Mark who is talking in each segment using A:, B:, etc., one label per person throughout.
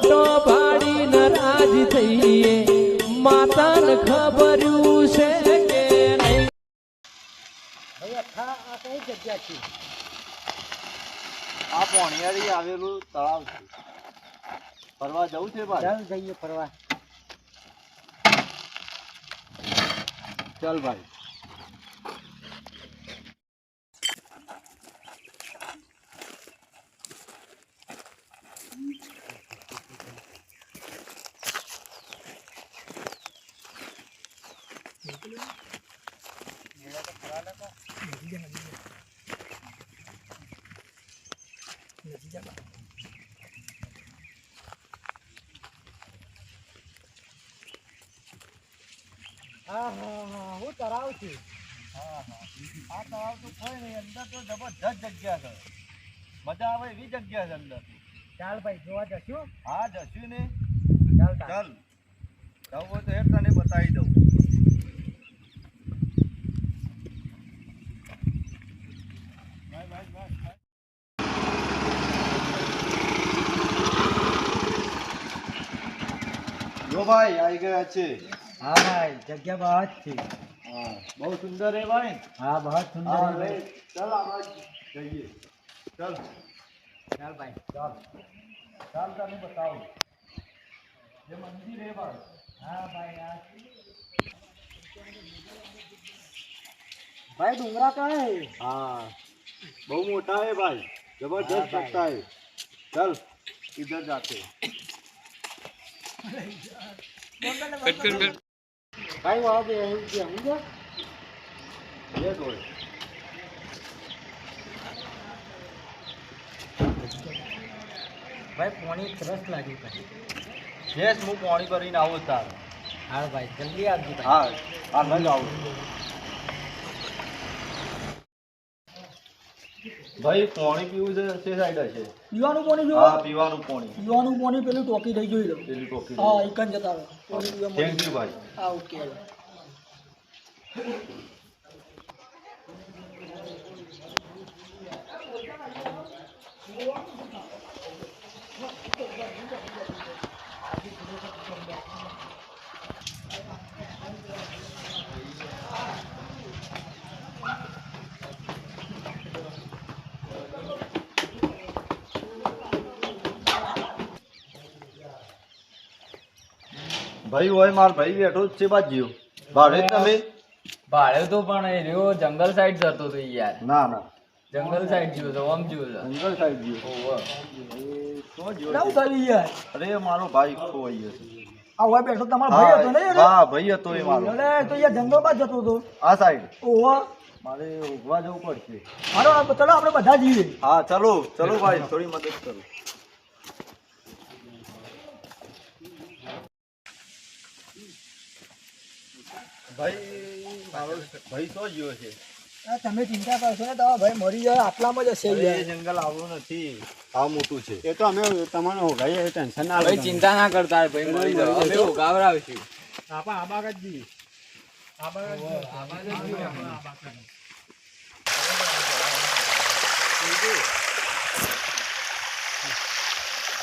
A: ખોટો ભાડીને રાજ થઈએ. માતાને ખબર્યું છે કે નહીં.
B: આ કઈ જગ્યા છે?
C: આ પોણિયારી આવેલું તળાવ છે. ફરવા જવું છે ભાઈ?
B: ચાલ જઈએ ફરવા.
C: ચાલ ભાઈ.
B: હા તરાવ છું
C: આ તળાવ તો કોઈ નહીં અંદર તો જબરજસ્ત જગ્યા છે મજા આવે એવી જગ્યા છે અંદર
B: ચાલ ભાઈ જોવા જશું
C: હા જશું ને
B: ચાલ
C: ચાલ જવું તો હેઠ તને બતાવી દઉં ભાઈ આવી ગયા છે
B: હા ભાઈ જગ્યા બહુ જ છે
C: હા બહુ સુંદર હે ભાઈ
B: હા બહુ જ સુંદર
C: હા
B: છે.
C: લે ચાલ આપણે જઈએ ચાલ
B: ચાલ ભાઈ ચાલ
C: ચાલ તને બતાવું જે મંદિર હે ભાઈ
B: હા ભાઈ આ ભાઈ ડુંગરા કા હે
C: हाँ बहुत मोटा है भाई जबरदस्त
B: हाँ भाई।
C: लगता है चल इधर जाते हैं।
B: કટ કર કર ભાઈ વાહ દે એવું કે સમજો
C: લે ગોળ
B: ભાઈ પાણી ત્રસ લાગી પછી
C: યસ હું પાણી ભરીને આવું તાર.
B: હા ભાઈ, જલ્દી આવજો
C: હા હા લઈ આવું. ભાઈ પાણી પીવું છે તે સાઈડ છે
D: પીવાનું પાણી જો
C: હા પીવાનું પાણી.
D: પીવાનું પાણી પેલું ટોકી થઈ જોઈ લો.
C: પેલી ટોકી
D: હા એકન જતા રહો.
C: થેન્ક યુ ભાઈ.
D: હા ઓકે
C: ભાઈ હોય માર ભાઈ બેઠો છે બાજ્યો ભાડે તમે?
E: ભાડે તો પણ એ રહ્યો જંગલ સાઈડ જતો તો યાર.
C: ના ના.
E: જંગલ સાઈડ જીવો તો આમ જીવો તો.
C: જંગલ સાઈડ જીવો
E: ઓહો.
C: તો
D: કેવું
C: છે.
D: થયું યાર?
C: અરે મારો ભાઈ ખોવાઈ ગયો છે.
D: આ હોય બેઠો તમારો ભાઈ હતો ને
C: હા ભાઈ હતો એ મારો.
D: અરે તો યાર જંગલમાં જતો હતો.
C: આ સાઈડ
D: ઓહો
C: મારે ઉભવા જવું પડશે.
D: હાલો ચલો આપણે બધા જઈએ
C: હા ચલો ચલો ભાઈ થોડી મદદ કરો. ભાઈ મારો ભાઈ તો ગયો છે
D: તમે ચિંતા કરશો ને તમારો ભાઈ મરી જાય આટલામાં જ હશે
C: જંગલ આવું નથી. આ મોટું છે.
F: એ તો અમે તમને હોગાઈએ ટેન્શન ના
E: ભાઈ ચિંતા ના કરતા ભાઈ મરી જાવ અમે ઉગાવરાવશું
F: આપા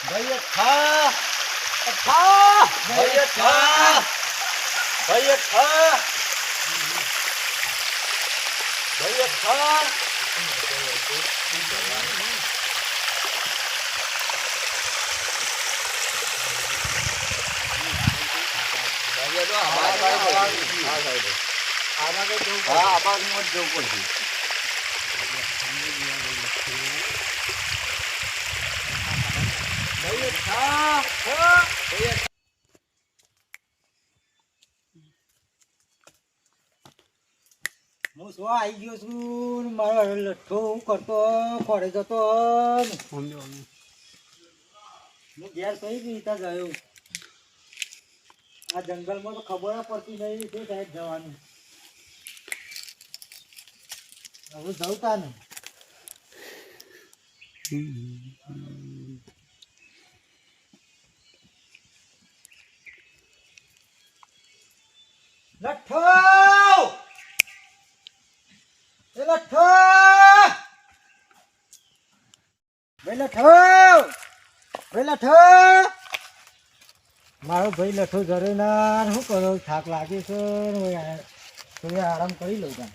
C: ભાઈ ખા. ખા. ભાઈ ખા. ભાઈ ખા ભાઈ ખા હા આબાદમાં જ જવું પડશે ભાઈ ખા ખા
B: શું આવી ગયો છું મારો લઠ્ઠો હું કરતો ખોડે જતો હું ઘેર કઈ રીતે ગયો. આ જંગલમાં તો ખબર પડતી નહીં શું સાહેબ જવાનું. હવે જવું તા ને લઠ્ઠો! એ લઠ્ઠો ભાઈ લઠ્ઠો ભાઈ લઠ્ઠો મારો ભાઈ લઠો જરે ના. શું કરો? થાક લાગે છે થોડી આરામ કરી લઉં ત્યાં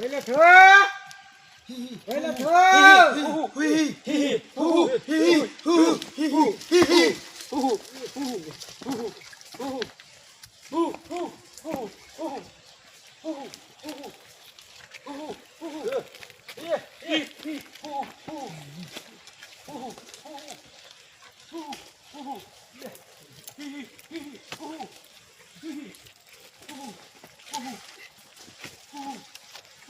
B: 얼른 더! 얼른 더!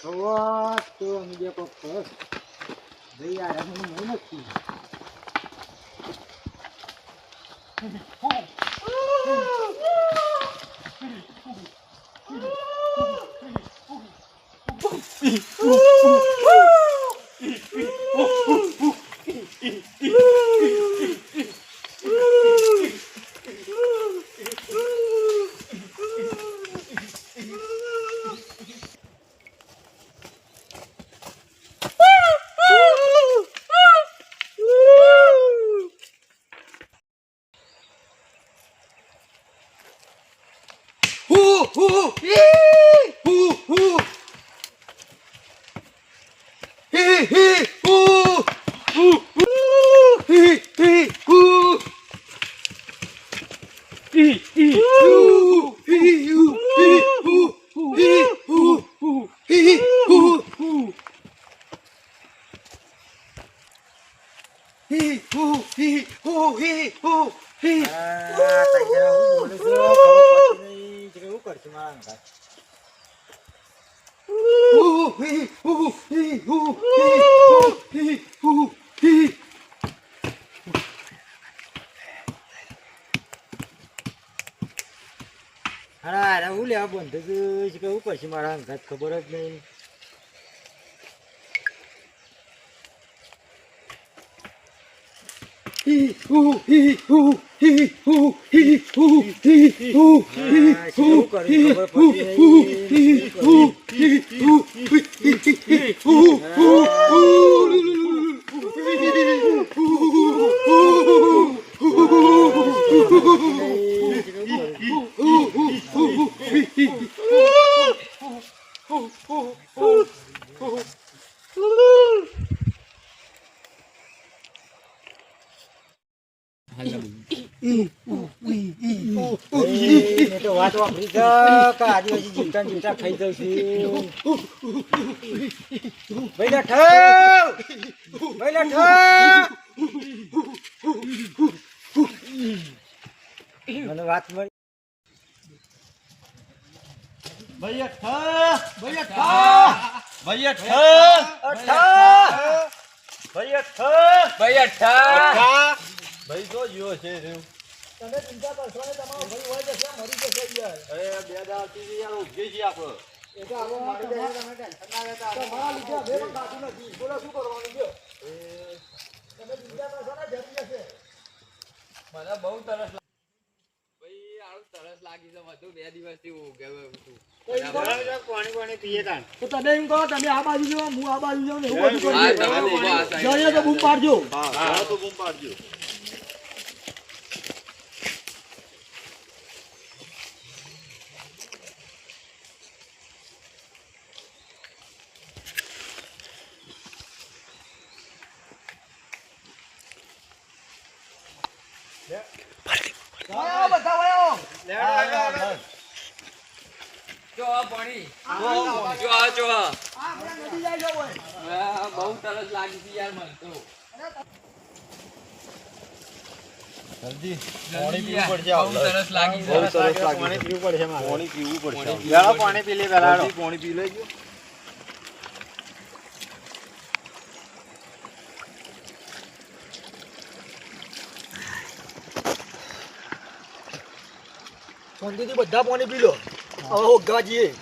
B: લઠો ભાઈ લઠો માર લઠો હોત તો અમે બે કોક કરત. ભાઈ યાર મને નહીં નથી આ લેવા બંધ જ કે પછી મારા અંગાત ખબર જ નહીં Hee મને વાત મળી
C: ભાઈ અઠ્ઠા ભાઈ અઠ્ઠા ભાઈ અઠ્ઠા અઠ્ઠા ભાઈ
E: ભાઈ અઠ્ઠા
C: ભાઈ તો જીવો છે રહ્યું
D: તમે ચિંતા કરશો ને તમારો ભાઈ હોય જશે મરી જશે યાર?
C: અરે બે સુધી યાર ઊભી છે આપણે.
D: એ તો આવો મારી દે તમે ટેન્શન ના લેતા. તમારા લીધે બે પણ ખાતું નથી. બોલો શું કરવાનું કયો તમે ચિંતા કરશો ને જતી જશે
E: મને બહુ તરસ લાગી. ભાઈ આવું તરસ લાગી છે બધું બે દિવસથી ઊંઘ્યો છું.
F: પાણી પાણી પીએ તાણ.
D: તો તમે એમ કહો તમે આ બાજુ જાઓ હું આ બાજુ જાઉં એવું બધું કરીએ.
E: તમે ઊભો આ side.
D: જઈએ તો બૂમ પાડજો.
C: હા હા તો બૂમ પાડજો
D: વળ્યા આવો બધા વળ્યા આવો.
E: જો આ પાણી જો આ જો આ
D: આ બધા નદી જાય છે ઓય.
E: આ બહુ બહુ
F: પાણી પીવું પડશે મારે.
C: પાણી પીવું પડશે
F: પાણી પી લે પેલા
C: પાણી પી લેજો
D: શાંતિથી બધા પાણી પી લો. હવે હોગવા જઈએ.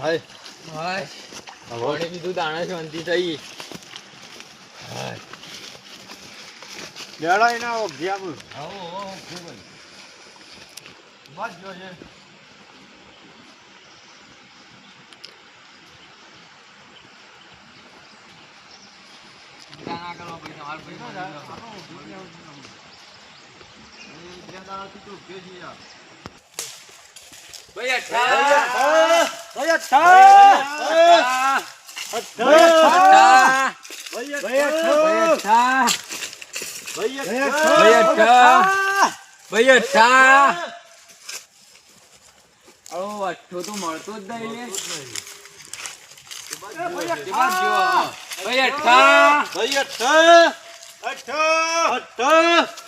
C: હાય.
E: હાય. પાણી પીધું દાણા શાંતિ થઈ.
F: લેવડો એના ઓઘી આપું.
C: આવો આવો ભાઈ. બસ જો છે.
E: ના કરો ભાઈ તમારે ભાઈ
C: અઠો તો
E: મળતો જ નહીં ભાઈ ભૈયા
C: ભૈયા અઠ અઠ. અઠ.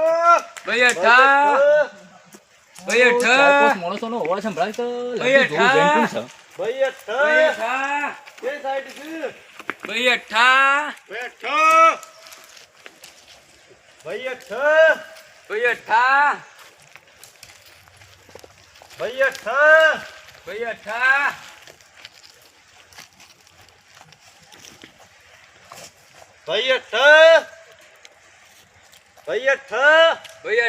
C: ભાઈ
D: અચ્છા
E: ભાઈ અઠ્ઠા ભાઈ અઠ્ઠા
G: માણસોનો અવાજ સંભળાય તો
E: ભાઈ.
C: ભાઈ એ સાઈડ છે.
E: ભાઈ અઠા
C: ભાઈ અઠ્ઠા ભાઈ અઠા
E: ભાઈ અઠ્ઠા
C: ભાઈ અઠ્ઠા
E: ભાઈ અઠ્ઠા
G: ઓય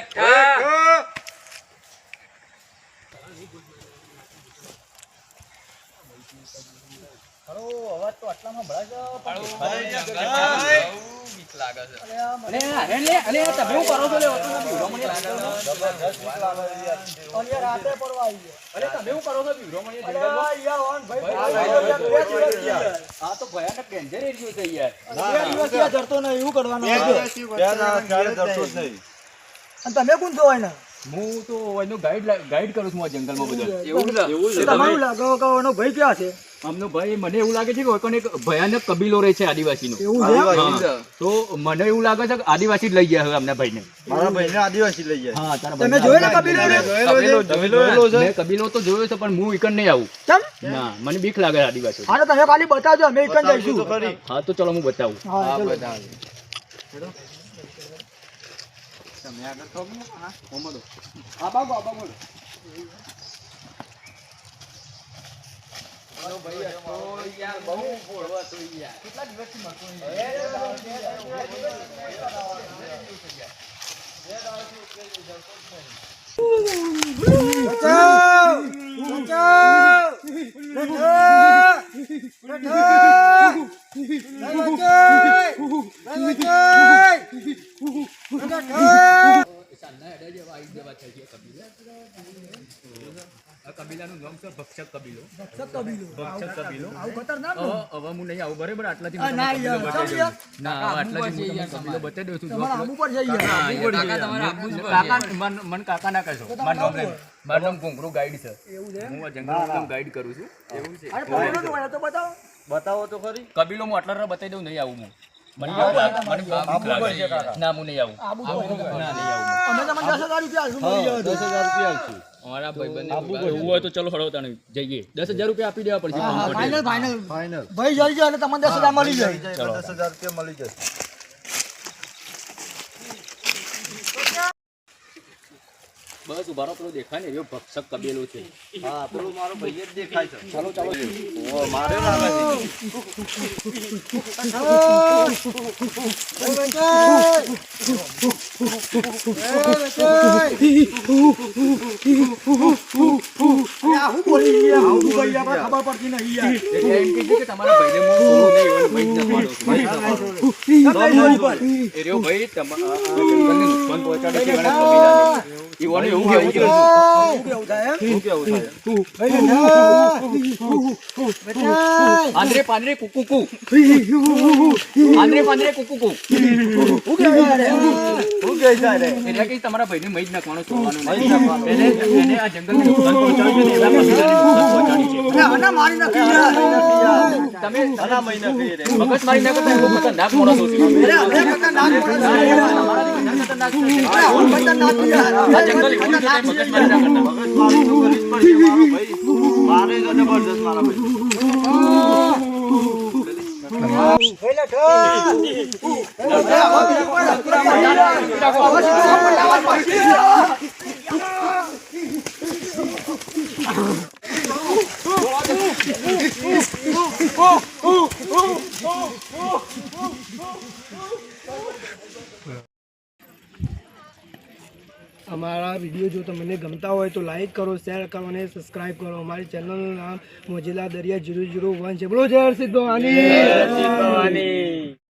G: ભયાનક ડેન્જર એરિયો છે યાર
D: નહીં એવું કરવાનું
C: નહીં
D: અને તમે કોણ છો એને?
G: હું તો એનો ગાઈડ ગાઈડ કરું છું આ જંગલમાં બધા.
E: એવું છે.
D: તમારું લાગે કે એનો ભાઈ ક્યાં છે?
G: અમનો ભાઈ મને એવું લાગે છે કે કોઈ એક ભયાનક કબીલો રહે છે આદિવાસીનો.
D: એવું છે?
G: તો મને એવું લાગે છે કે આદિવાસી જ લઈ ગયા હવે અમને ભાઈને.
C: મારા ભાઈને આદિવાસી લઈ ગયા.
G: હા તારા
D: તમે
G: ભાઈને કબીલો.
D: કબીલો
G: કબીલો મેં કબીલો તો જોયો છે પણ હું ઈકન નહીં આવું.
D: કેમ?
G: ના મને બીક લાગે આદિવાસી
D: હા તો તમે ખાલી બતાવજો અમે એકન જઈશું.
G: હા તો ચલો હું બતાવું.
D: હા merda
E: todo mundo lá. Ô, mandou.
G: Abagou, abagou. કેટલા દિવસથી મળતું બચાવ
D: બચાવ કબીલો.
G: હું બરાબર? આટલાથી બતાવી દઉં છું. ગાઈડ છે. ગાઈડ કરું છું.
E: એવું
D: બતાવો.
C: બતાવો તો ખરી.
G: કબીલો હું આટલા બતાવી દઉં નહીં આવું હું. ના નહીં આવું.
D: અમે તમને દસ હજાર રૂપિયા
C: દસ હજાર રૂપિયા
E: અમારા ભાઈબંધને
G: એવું હોય તો ચલો હળો જઈએ. દસ હજાર રૂપિયા આપી દેવા પડશે.
D: ફાઇનલ ફાઇનલ
C: ફાઇનલ
D: ભાઈ જઈ જાય એટલે તમને દસ હજાર મળી જાય.
C: દસ હજાર રૂપિયા મળી જશે.
G: બસ ઊભા રહો પેલો દેખાય ને એવો ભક્ષક કબેલો છે
C: હા પેલો મારો ભાઈ જ દેખાય છે
G: ચાલો ચાલો
C: ઓ મારે લાગે છે
D: આ બોલી ગયા હું બોલી આપણે ખબર પડતી નહીં યાર
G: એટલે એમ કીધું કે તમારા ભાઈને હું નહીં એવાનો ભાઈ જ નખવાનો છું. એ રહ્યો ભાઈ તમા- આ- આ જંગલને નુકસાન પહોંચાડે આંધ્રે પાંદરે કુકુ કુ આંધ્રે પાંદરે કુકુ કુ એટલે કે તમારા મહી જ નાખવાનો છોડવાનું. એને આ
D: મારી નાખી
G: તમે મગજ મારી નાખો ખતરનાક માણસો છે
D: ખતરનાક છે.
G: ખતરનાક છે.
D: અરે હું ખતરનાક છું યાર.
G: આ જંગલ એવું છે કે મગજ મારી ના કરતા
C: મગજ મારું તો કરી જ પડશે મારો ભાઈ મારે તો જબરદસ્ત મારા ભાઈ
D: એટલે ઠોક.
H: અમારા વીડિયો જો તમને ગમતા હોય તો લાઇક કરો શેર કરો અને સબસ્ક્રાઇબ કરો. અમારી ચેનલનું નામ મોજીલા દરિયા જીરો જીરો વન છે. બોલો, જય હર્ષિત ભવાની.